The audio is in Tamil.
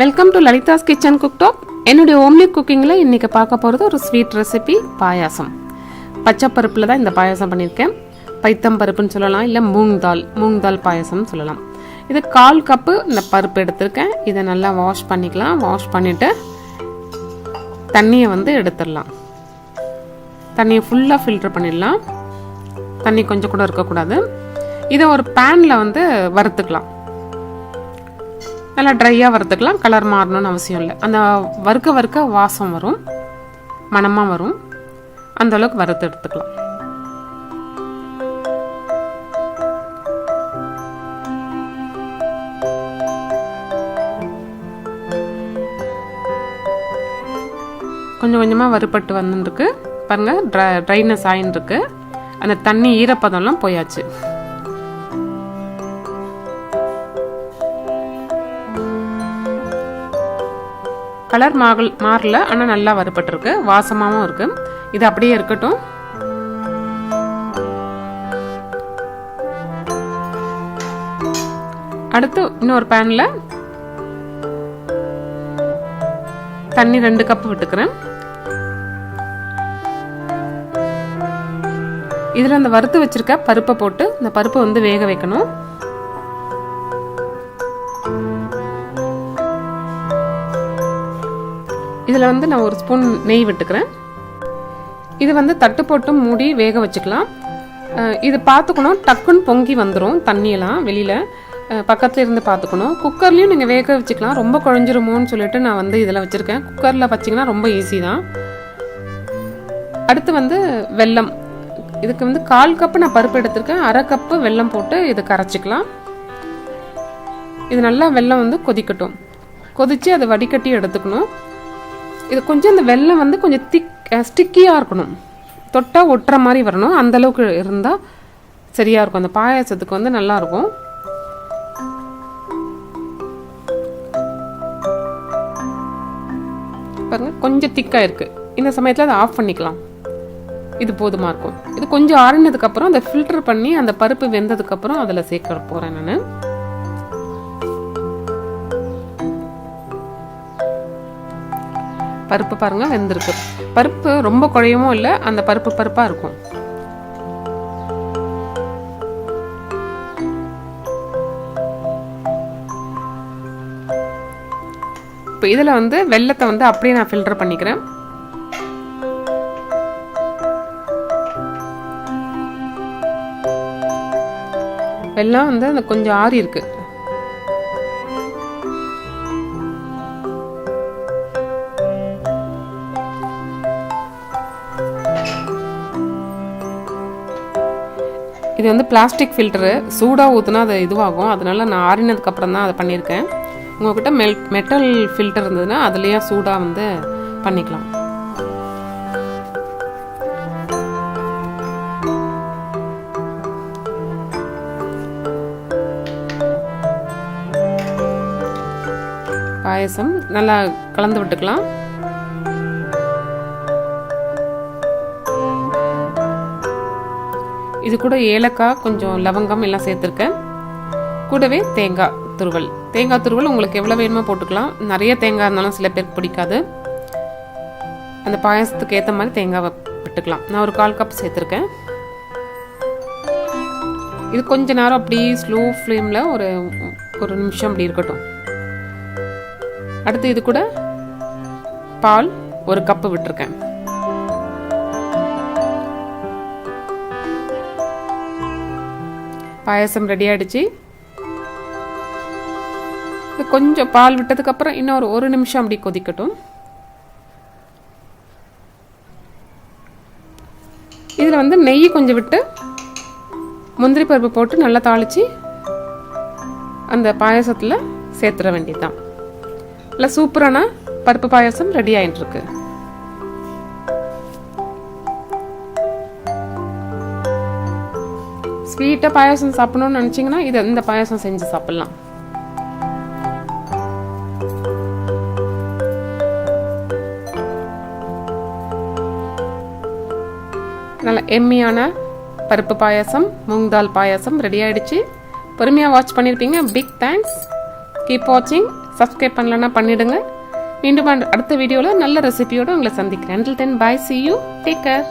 Welcome to Lalitha's kitchen cook talk என்னுடைய ஓம்லி குக்கிங்கில் இன்றைக்கி பார்க்க போகிறது ஒரு ஸ்வீட் ரெசிபி பாயாசம். பச்சை பருப்பில் தான் இந்த பாயாசம் பண்ணியிருக்கேன் பைத்தம் பருப்புன்னு சொல்லலாம் இல்லை மூங் தால் மூங் தால் பாயாசம்னு சொல்லலாம். இது கால் கப்பு இந்த பருப்பு எடுத்திருக்கேன். இதை நல்லா வாஷ் பண்ணிக்கலாம். வாஷ் பண்ணிவிட்டு தண்ணியை வந்து எடுத்துடலாம். தண்ணியை ஃபுல்லாக ஃபில்டர் பண்ணிடலாம். தண்ணி கொஞ்சம் கூட இருக்கக்கூடாது. இதை ஒரு பேனில் வந்து வறுத்துக்கலாம். நல்லா ட்ரையாக வறுத்துக்கலாம். கலர் மாறணும்னு அவசியம் இல்லை. அந்த வறுக்க வறுக்க வாசம் வரும். மனமாக வரும். அந்த அளவுக்கு வறுத்து எடுத்துக்கலாம். கொஞ்சம் கொஞ்சமாக வறுபட்டு வந்துருக்கு. பாருங்கள் ட்ரை ட்ரைனஸ் ஆயின்னு அந்த தண்ணி ஈரப்பதம்லாம் போயாச்சு. கலர் மாகல் மாறல ஆனால் நல்லா வறுபட்டிருக்கு. வாசமாகவும் இருக்கு. இது அப்படியே இருக்கட்டும். அடுத்து இன்னொரு பேனில் தண்ணி ரெண்டு கப் விட்டுக்கிறேன். இதில் அந்த வறுத்து வச்சிருக்க பருப்பை போட்டு இந்த பருப்பை வந்து வேக வைக்கணும். இதில் வந்து நான் ஒரு ஸ்பூன் நெய் விட்டுக்கிறேன். இது வந்து தட்டு போட்டு மூடி வேக வச்சுக்கலாம். இது பார்த்துக்கணும் டக்குன்னு பொங்கி வந்துடும் தண்ணியெல்லாம் வெளியில். பக்கத்தில் இருந்து பார்த்துக்கணும். குக்கர்லேயும் நீங்கள் வேக வச்சுக்கலாம். ரொம்ப குழஞ்சிருமோன்னு சொல்லிட்டு நான் வந்து இதில் வச்சுருக்கேன். குக்கரில் வச்சிங்கன்னா ரொம்ப ஈஸி தான். அடுத்து வந்து வெல்லம். இதுக்கு வந்து கால் கப்பு நான் பருப்பு எடுத்திருக்கேன். அரை கப்பு வெல்லம் போட்டு இதை கரைச்சிக்கலாம். இது நல்லா வெல்லம் வந்து கொதிக்கட்டும். கொதித்து அதை வடிகட்டி எடுத்துக்கணும். இது கொஞ்சம் இந்த வெள்ளம் வந்து கொஞ்சம் திக் ஸ்டிக்கியாக இருக்கணும். தொட்டால் ஒட்டுற மாதிரி வரணும். அந்தளவுக்கு இருந்தால் சரியாக இருக்கும். அந்த பாயாசத்துக்கு வந்து நல்லாயிருக்கும் பாருங்க கொஞ்சம் திக்காக இருக்குது இந்த சமயத்தில் அதை ஆஃப் பண்ணிக்கலாம். இது போதுமாக இருக்கும். இது கொஞ்சம் ஆறினதுக்கப்புறம் அதை ஃபில்டர் பண்ணி அந்த பருப்பு வெந்ததுக்கப்புறம் அதில் சேர்க்க போகிறேன் நான். பருப்பு பாருங்க வெந்திருக்கு. பருப்பு ரொம்ப குழையமும் இல்லை அந்த பருப்பு பருப்பாக இருக்கும். இப்போ இதில் வந்து வெள்ளத்தை வந்து அப்படியே நான் ஃபில்டர் பண்ணிக்கிறேன். வெள்ளம் வந்து அந்த கொஞ்சம் ஆறி இருக்குது இது வந்து பிளாஸ்டிக் ஃபில்டரு. சூடாக ஊற்றுனா அது இதுவாகும். அதனால நான் ஆறினதுக்கப்புறம் தான் அதை பண்ணியிருக்கேன். உங்கள்கிட்ட மெல் மெட்டல் ஃபில்டர் இருந்ததுன்னா அதுலேயே சூடாக வந்து பண்ணிக்கலாம். பாயசம் நல்லா கலந்து விட்டுக்கலாம். இது கூட ஏலக்காய் கொஞ்சம் லவங்கம் எல்லாம் சேர்த்துருக்கேன். கூடவே தேங்காய் துருவல். தேங்காய் துருவல் உங்களுக்கு எவ்வளோ வேணுமோ போட்டுக்கலாம். நிறைய தேங்காய் இருந்தாலும் சில பேருக்கு பிடிக்காது. அந்த பாயசத்துக்கு ஏற்ற மாதிரி தேங்காவை விட்டுக்கலாம். நான் ஒரு கால் கப் சேர்த்துருக்கேன். இது கொஞ்ச நேரம் அப்படி ஸ்லோ ஃப்ளேமில் ஒரு ஒரு நிமிஷம் அப்படி இருக்கட்டும். அடுத்து இது கூட பால் ஒரு கப்பு விட்டுருக்கேன். பாயசம் ரெடி ஆகிடுச்சு கொஞ்சம் பால் விட்டதுக்கப்புறம் இன்னொரு ஒரு நிமிஷம் அப்படி கொதிக்கட்டும். இதில் வந்து நெய் கொஞ்சம் விட்டு முந்திரி பருப்பு போட்டு நல்லா தாளித்து அந்த பாயசத்தில் சேர்த்துட வேண்டியதுதான். இல்லை சூப்பரான பருப்பு பாயசம் ரெடி ஆகிட்டுருக்கு ஸ்வீட்டாக பாயசம் சாப்பிடணும்னு நினச்சிங்கன்னா இதை இந்த பாயசம் செஞ்சு சாப்பிட்லாம். நல்ல எம்மியான பருப்பு பாயசம் மூங் தால் பாயசம் ரெடி ஆகிடுச்சு பொறுமையாக வாட்ச் பண்ணியிருப்பீங்க பிக் தேங்க்ஸ் கீப் வாட்சிங் சப்ஸ்கிரைப் பண்ணலன்னா பண்ணிடுங்க. மீண்டும் அடுத்த வீடியோவில் நல்ல ரெசிபியோடு உங்களை சந்திக்கிறேன். Then bye see you take care